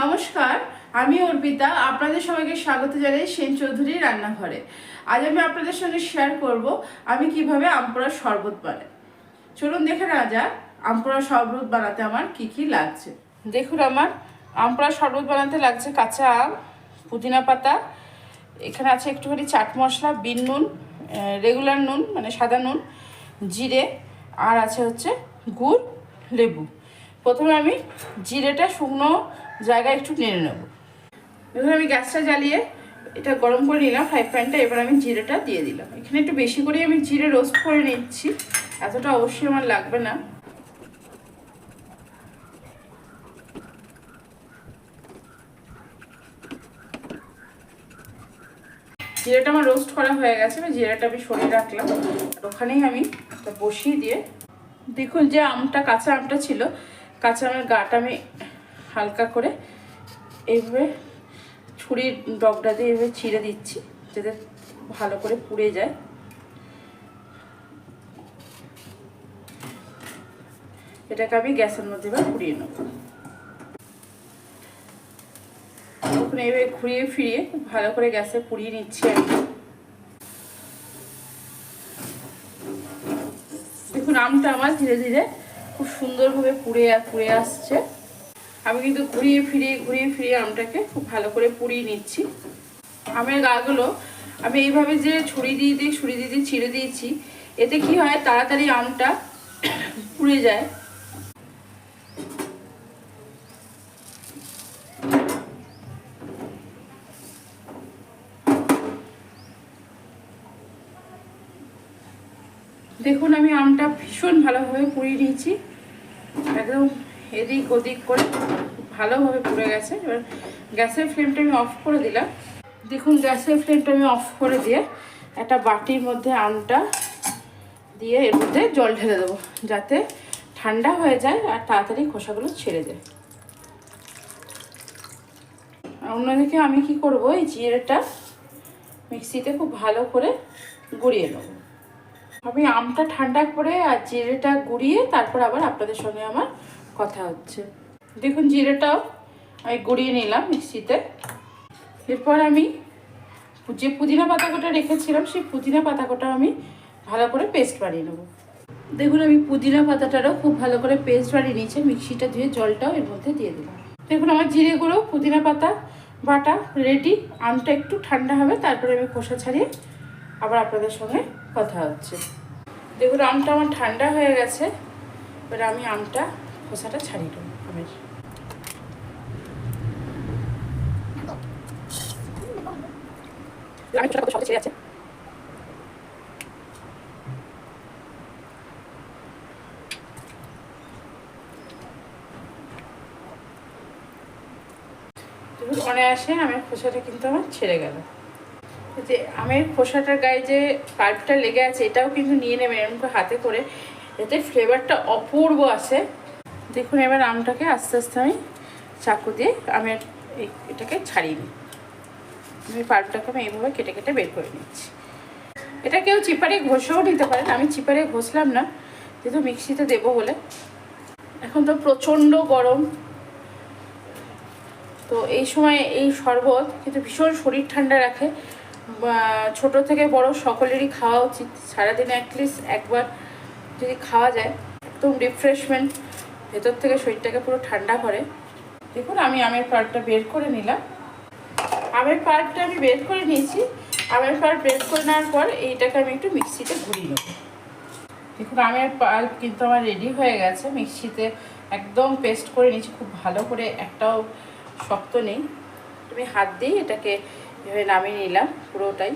নমস্কার, আমি অর্পিতা, আপনাদের সবাইকে স্বাগত জানাই সেন চৌধুরী রান্নাঘরে। আজ আমি আপনাদের সঙ্গে শেয়ার করব, আমি কীভাবে আমপোড়ার শরবত বানাই। চলুন দেখে নেওয়া যাক আমপোড়ার শরবত বানাতে আমার কি কি লাগছে। দেখুন আমার আমপোড়ার শরবত বানাতে লাগছে কাঁচা আম, পুদিনা পাতা, এখানে আছে একটুখানি চাট মশলা, বিন নুন রেগুলার নুন মানে সাদা নুন, জিরে, আর আছে হচ্ছে গুড়, লেবু। প্রথমে আমি জিরেটা শুকনো জায়গায় একটু নেড়ে নেব। এবার আমি গ্যাসটা জ্বালিয়ে এটা গরম করে নিলাম ফ্রাই প্যানটা এবার আমি জিরেটা দিয়ে দিলাম। এখানে একটু বেশি করে আমি জিরে রোস্ট করে নিচ্ছি, এতটা অবশ্যই আমার লাগবে না। জিরাটা আমার রোস্ট করা হয়ে গেছে, এবার জিরাটা আমি সরিয়ে রাখলাম, আর ওখানেই আমি বসিয়ে দিয়ে, দেখুন যে আমটা কাঁচা আমটা ছিল, কাঁচা আমের গাটা আমি হালকা করে এইভাবে ছুরির ডগটা দিয়ে এইভাবে ছিঁড়ে দিচ্ছি, যাতে ভালো করে পুড়ে যায়। এটাকে আমি গ্যাসের মধ্যে এবার পুড়িয়ে নেব। তখন এইভাবে ঘুরিয়ে ফিরিয়ে ভালো করে গ্যাসে পুড়িয়ে নিচ্ছি আমি। দেখুন, আমটা আমার ধীরে ধীরে খুব সুন্দরভাবে পুড়ে পুড়ে আসছে। আমি কিন্তু ঘুরিয়ে ফিরিয়ে ঘুরিয়ে ফিরিয়ে আমটাকে খুব ভালো করে পুড়িয়ে নিচ্ছি। আমের গাগুলো আমি এইভাবে যে ছুরি দিয়ে দিয়ে ছুরি দিয়ে দিয়ে ছিঁড়ে দিয়েছি, এতে কি হয়, তাড়াতাড়ি আমটা পুড়ে যায়। দেখুন, আমি আমটা ভীষণ ভালোভাবে পুড়িয়ে নিয়েছি। একদম এদিক ওদিক করে ভালোভাবে পুড়ে গেছে। এবার গ্যাসের ফ্লেমটা আমি অফ করে দিলাম। দেখুন, গ্যাসের ফ্লেমটা আমি অফ করে দিয়ে একটা বাটির মধ্যে আমটা দিয়ে এর মধ্যে জল ঢেলে দেবো, যাতে ঠান্ডা হয়ে যায় আর তাড়াতাড়ি খোসাগুলো ছেড়ে যায়। অন্যদিকে আমি কি করব, এই জিরেটা মিক্সিতে খুব ভালো করে গুঁড়িয়ে নেব। আমি আমটা ঠান্ডা করে আর জিরেটা গুঁড়িয়ে তারপর আবার আপনাদের সঙ্গে আমার কথা হচ্ছে। দেখুন জিরেটাও আমি গুঁড়িয়ে নিলাম মিক্সিতে। এরপর আমি যে পুদিনা পাতা রেখেছিলাম, সেই পুদিনা পাতা কোটা আমি ভালো করে পেস্ট বানিয়ে নেব। দেখুন আমি পুদিনা পাতাটারও খুব ভালো করে পেস্ট বানিয়ে নিয়েছি, মিক্সিটা ধুয়ে জলটাও এর মধ্যে দিয়ে দিলাম। দেখুন আমার জিরে গুঁড়ো, পুদিনা পাতা বাটা রেডি আমটা একটু ঠান্ডা হবে, তারপরে আমি খোসা ছাড়িয়ে আবার আপনাদের সঙ্গে কথা হচ্ছে। দেখুন আমটা আমার ঠান্ডা হয়ে গেছে, এবার আমি আমটা খোসাটা ছাড়িয়ে দেবো আমের। আমি খোসাটা সহজে ছেড়ে যাচ্ছে? অনায়াসে আমের খোসাটা কিন্তু আমার ছেড়ে গেল। যে আমের খোসাটার গায়ে যে পাল্পটা লেগে আছে এটাও কিন্তু নিয়ে নেবেন এরকম হাতে করে। এতে ফ্লেভারটা অপূর্ব আসে দেখুন, এবার আমটাকে আস্তে আস্তে আমি চাকু দিয়ে আমের এটাকে ছাড়িয়ে নিই। আমি পাল্পটাকে আমি এইভাবে কেটে কেটে বের করে নিচ্ছি। এটা কেউ চিপারে ঘষেও নিতে পারেন, আমি চিপারে ঘষলাম না, যেহেতু মিক্সিতে দেবো বলে। এখন তো প্রচণ্ড গরম। তো এই সময় এই শরবত কিন্তু ভীষণ শরীর ঠান্ডা রাখে। ছোট থেকে বড় সকলেরই খাওয়া উচিত। সারাদিনে অ্যাটলিস্ট একবার যদি খাওয়া যায়, একদম রিফ্রেশমেন্ট ভেতর থেকে শরীরটাকে পুরো ঠান্ডা করে। দেখুন, আমি আমের পার্টটা বের করে নিলাম। আমের পার্টটা আমি বের করে নিয়েছি। আমের পার্ট বের করে নেওয়ার পর এইটাকে আমি একটু মিক্সিতে ঘুরিয়ে নেব। দেখুন, আমের পাল্প কিন্তু আমার রেডি হয়ে গেছে। মিক্সিতে একদম পেস্ট করে নিয়েছি। খুব ভালো করে একটাও শক্ত নেই। তুমি হাত দিয়ে এটাকে এভাবে নামিয়ে নিলাম পুরোটাই।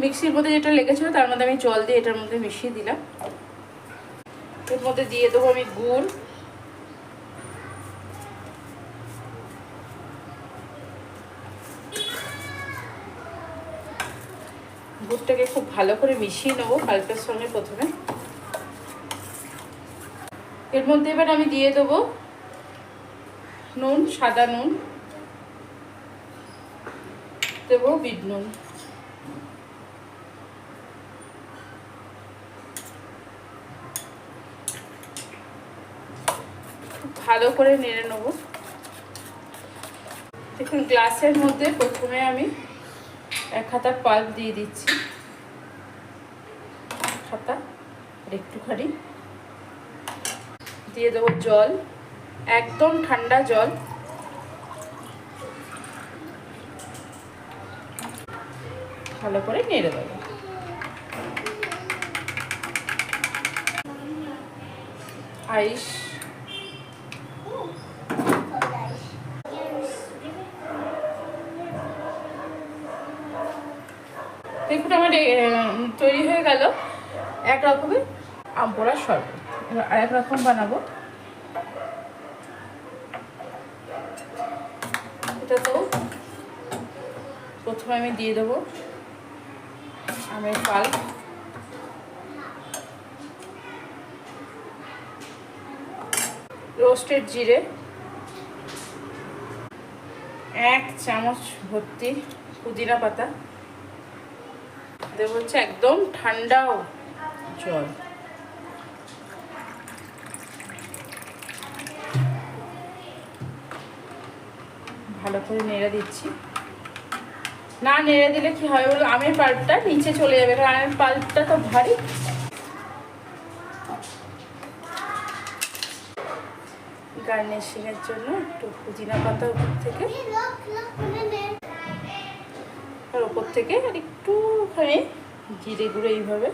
মিক্সির মধ্যে যেটা লেগেছিলো, তার মধ্যে আমি জল দিয়ে এটার মধ্যে মিশিয়ে দিলাম। এর মধ্যে দিয়ে দেবো আমি গুড়। গুড়টাকে খুব ভালো করে মিশিয়ে নেব পাল্পের সঙ্গে প্রথমে। এর মধ্যে এবার আমি দিয়ে দেবো নুন, সাদা নুন। দেবো বিট নুন। ভালো করে নেড়ে নেব। দেখুন, গ্লাসের মধ্যে প্রথমে আমি এক হাতা পাল্প দিয়ে দিচ্ছি। হাতা একটুখানি। দিয়ে দেবো জল, একদম ঠান্ডা জল। ভালো করে নেড়ে দেবো। আইস। দেখুন আমার তৈরি হয়ে গেল। এক রকমের আম পোড়ার শরবত। এবার আরেক রকম বানাবো। এটা তো প্রথমে আমি দিয়ে দেবো আমের পাল। রোস্টেড জিরে। এক চামচ ভর্তি পুদিনা পাতা। দেবো হচ্ছে একদম ঠান্ডাও। জল ভালো করে নেড়ে দিচ্ছি। না নেড়ে দিলে কি হবে বলো? আমের পাল্পটা নিচে চলে যাবে কারণ আমের পাল্পটা তো ভারী। গার্নিশিংয়ের জন্য একটু পুদিনা পাতা উপর থেকে থেকে আর একটুখানি জিরে গুঁড়ো এইভাবে,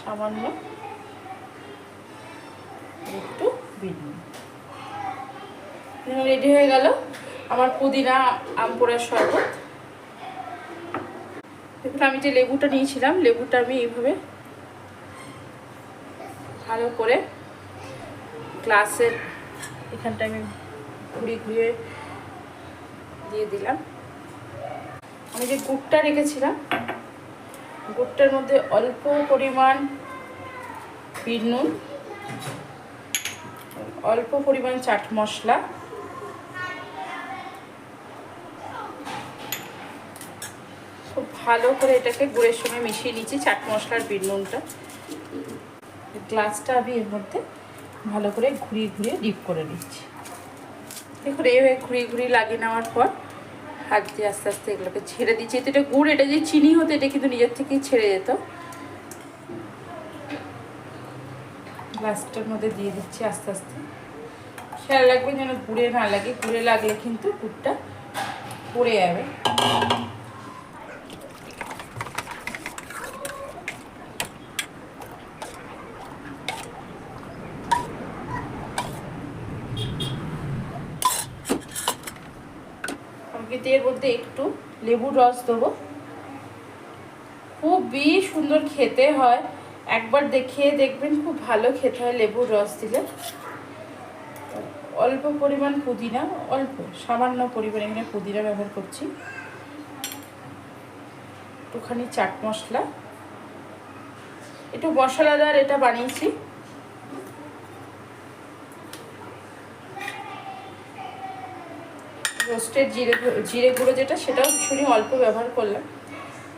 সামান্য একটু বিট রেডি হয়ে গেল। আমার পুদিনা, আম পোড়ার শরবত। দেখুন আমি যে লেবুটা নিয়েছিলাম, লেবুটা আমি এইভাবে ভালো করে গ্লাসের এখানটা আমি ঘুরিয়ে ঘুরিয়ে দিয়ে দিলাম। আমি যে গুড়টা রেখেছিলাম, গুড়টার মধ্যে অল্প পরিমাণ বিট নুন, অল্প পরিমাণ চাট মশলা, খুব ভালো করে এটাকে গুড়ের সঙ্গে মিশিয়ে নিচ্ছি চাট মশলার বিট নুনটা। গ্লাসটা আমি এর মধ্যে ভালো করে ঘুরিয়ে ঘুরিয়ে ডিপ করে নিচ্ছি। দেখুন এইভাবে ঘুরিয়ে ঘুরিয়ে লাগিয়ে নেওয়ার পর হাত দিয়ে আস্তে আস্তে এগুলোকে ছেড়ে দিচ্ছি। এটা গুড়, এটা যে চিনি হতো, এটা কিন্তু নিজের থেকেই ছেড়ে যেত। গ্লাসটার মধ্যে দিয়ে দিচ্ছি আস্তে আস্তে। খেয়াল রাখবেন যেন গুড়ে না লাগে। গুড়ে লাগলে কিন্তু গুড়টা পড়ে যাবে। আমি এর মধ্যে একটু লেবুর রস দেবো। খুবই সুন্দর খেতে হয়। একবার দেখিয়ে দেখবেন, খুব ভালো খেতে হয় লেবুর রস দিলে। অল্প পরিমাণ পুদিনা, অল্প, সামান্য পরিমাণে এখানে পুদিনা ব্যবহার করছি। একটুখানি চাট মশলা। একটু মশলাদার এটা বানিয়েছি। রোস্টেড জিরে জিরে গুঁড়ো যেটা সেটাও ভীষণই অল্প ব্যবহার করলাম।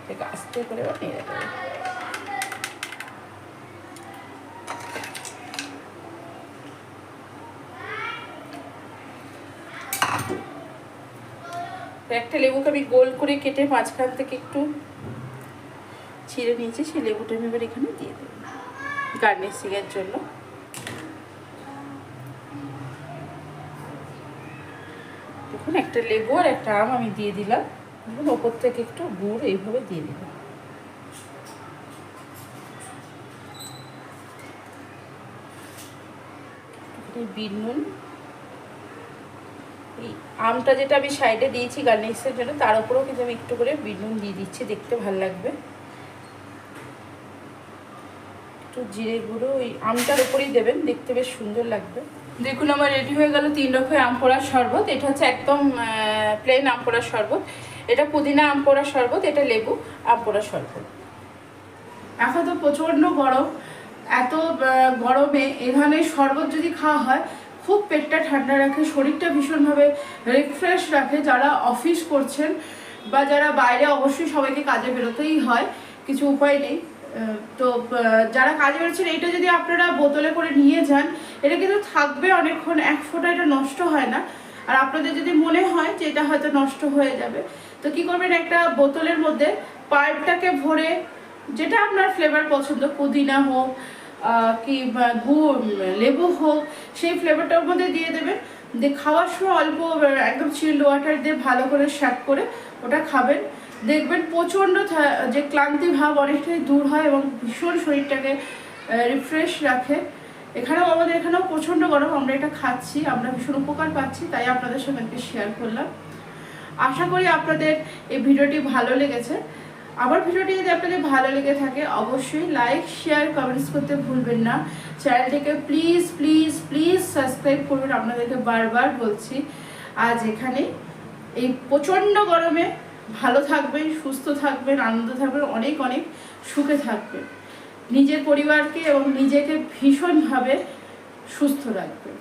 এটাকে আস্তে করে নেড়ে দেবো। একটা লেবুকে আমি গোল করে কেটে মাঝখান থেকে একটু ছিঁড়ে নিয়েছি, সেই লেবুটা আমি এবার এখানে দিয়ে দেবো। গার্নিশিংয়ের জন্য। দেখুন, একটা লেবু আর একটা আম আমি দিয়ে দিলাম। দেখুন, ওপর থেকে একটু গুড় এইভাবে দিয়ে দিলাম। বিট নুন, এই আমটা যেটা আমি সাইডে দিয়েছি গার্নিশের জন্য, তার উপরেও কিন্তু আমি একটু করে বিট নুন দিয়ে দিচ্ছি, দেখতে ভালো লাগবে। একটু জিরে গুঁড়ো ওই আমটার উপরেই দেবেন, দেখতে বেশ সুন্দর লাগবে। দেখুন, আমার রেডি হয়ে গেল তিন রকমের আম পোড়ার শরবত। এটা হচ্ছে একদম প্লেন আম পোড়ার শরবত। এটা পুদিনা আম পোড়ার শরবত, এটা লেবু আম পোড়ার শরবত। এখন তো প্রচণ্ড গরম। এত গরমে এ ধরনের শরবত যদি খাওয়া হয়, খুব পেটটা ঠান্ডা রাখে, শরীরটা ভীষণভাবে রিফ্রেশ রাখে। যারা অফিস করছেন বা যারা বাইরে, অবশ্যই সবাইকে কাজে বেরোতেই হয়, কিছু উপায় নেই। তো যারা কাজে বেরোচ্ছেন, এটা যদি আপনারা বোতলে করে নিয়ে যান, এটা কিন্তু থাকবে অনেকক্ষণ, এক ফোঁটা এটা নষ্ট হয় না। আর আপনাদের যদি মনে হয় যে এটা হয়তো নষ্ট হয়ে যাবে, তো কি করবেন, একটা বোতলের মধ্যে পাইপটাকে ভরে, যেটা আপনার ফ্লেভার পছন্দ, পুদিনা হোক কি লেবু হোক, সেই ফ্লেভারটার মধ্যে দিয়ে দেবেন। দিয়ে খাওয়ার সময় অল্প একদম চিল্ড ওয়াটার দিয়ে ভালো করে শ্যাক করে ওটা খাবেন। দেখবেন প্রচণ্ড যে ক্লান্তি ভাব অনেকটাই দূর হয় এবং ভীষণ শরীরটাকে রিফ্রেশ রাখে। এখানেও আমাদের এখানেও প্রচণ্ড গরম, আমরা এটা খাচ্ছি, আমরা ভীষণ উপকার পাচ্ছি, তাই আপনাদের সঙ্গে শেয়ার করলাম। আশা করি আপনাদের এই ভিডিওটি ভালো লেগেছে। আমার ভিডিওটি যদি আপনাদের ভালো লেগে থাকে, অবশ্যই লাইক শেয়ার কমেন্টস করতে ভুলবেন না। চ্যানেলটিকে প্লিজ প্লিজ প্লিজ সাবস্ক্রাইব করবেন আপনাদেরকে বারবার বলছি। আজ এখানে এই প্রচণ্ড গরমে ভালো থাকবেন, সুস্থ থাকবেন, আনন্দ থাকবেন, অনেক অনেক সুখে থাকবেন। নিজের পরিবারকে এবং নিজেকে ভীষণভাবে সুস্থ রাখবেন।